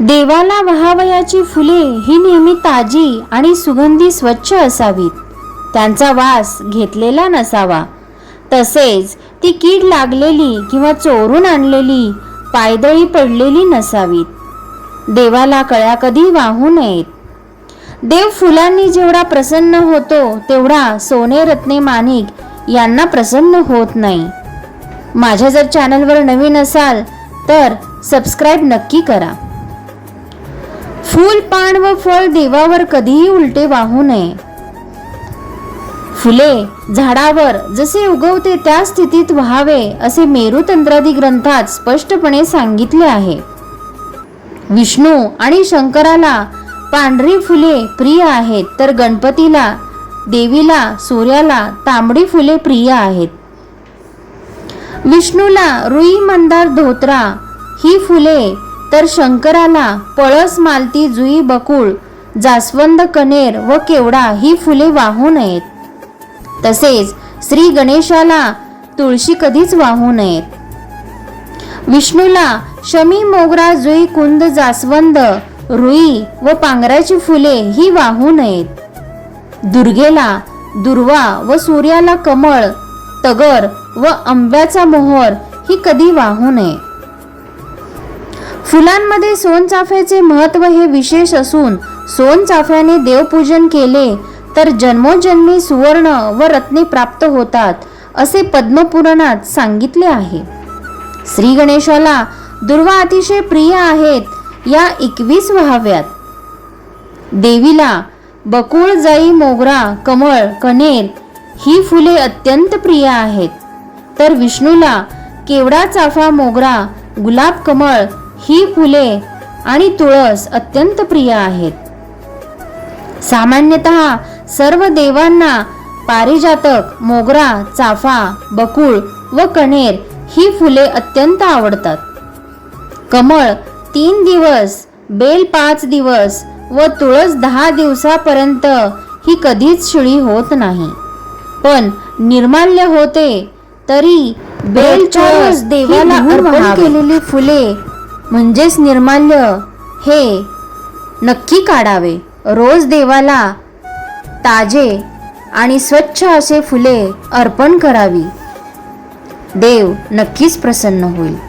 देवाला वहावयाची फुले ही नेहमी ताजी आणि सुगंधी स्वच्छ असावीत. त्यांचा वास घेतलेला नसावा. तसेच ती कीड लागलेली किंवा चोरून आणलेली पायदळी पडलेली नसावीत. देवाला कळ्या कधी वाहू नयेत. देव फुलांनी जेवढा प्रसन्न होतो तेवढा सोने रत्ने माणिक यांना प्रसन्न होत नाही. माझ्या जर चॅनलवर नवीन असाल तर सबस्क्राईब नक्की करा. फूल पान व फळ देवावर कधीही उलटे वाहू नये. फुले झाडावर जसे उगवते त्या स्थितीत व्हावे असे मेरुतंत्रादी ग्रंथात स्पष्टपणे सांगितले आहे. विष्णू आणि शंकराला पांढरी फुले प्रिय आहेत तर गणपतीला देवीला सूर्याला तांबडी फुले प्रिय आहेत. विष्णूला रुई मंदार धोत्रा ही फुले तर शंकराला पळस मालती जुई बकुळ जास्वंद कनेर व केवडा ही फुले वाहू नयेत. तसेच श्री गणेशाला तुळशी कधीच वाहू नयेत. विष्णूला शमी मोगरा जुई कुंद जास्वंद रुई व पांगराची फुले ही वाहू नयेत. दुर्गेला दुर्वा व सूर्याला कमळ तगर व आंब्याचा मोहर ही कधी वाहू नये. फुलांमध्ये सोनचाफ्याचे महत्त्व हे विशेष असून सोनचाफ्याने देवपूजन केले तर जन्मोजन्मी सुवर्ण व रत्ने प्राप्त होतात असे पद्मपुराणात सांगितले आहे. श्री गणेशाला दुर्वा अतिशय प्रिय आहेत या एकवीस व्हाव्यात देवीला बकुळ जाई मोगरा कमळ कनेर ही फुले अत्यंत प्रिय आहेत. तर विष्णूला केवडा चाफा मोगरा गुलाब कमळ ही फुले आणि तुळस अत्यंत प्रिय आहेत. सामान्यतः सर्व देवांना पारिजातक मोगरा चाफा बकुळ व कणेर ही फुले अत्यंत आवडतात. कमळ तीन दिवस बेल पाच दिवस व तुळस दहा दिवसापर्यंत ही कधीच शिळी होत नाही. पण निर्माल्य होते तरी बेल तुळस देवाला अर्पण केलेली फुले म्हणजेच निर्माल्य हे नक्की काढावे. रोज देवाला ताजे आणि स्वच्छ असे फुले अर्पण करावी. देव नक्कीच प्रसन्न होईल.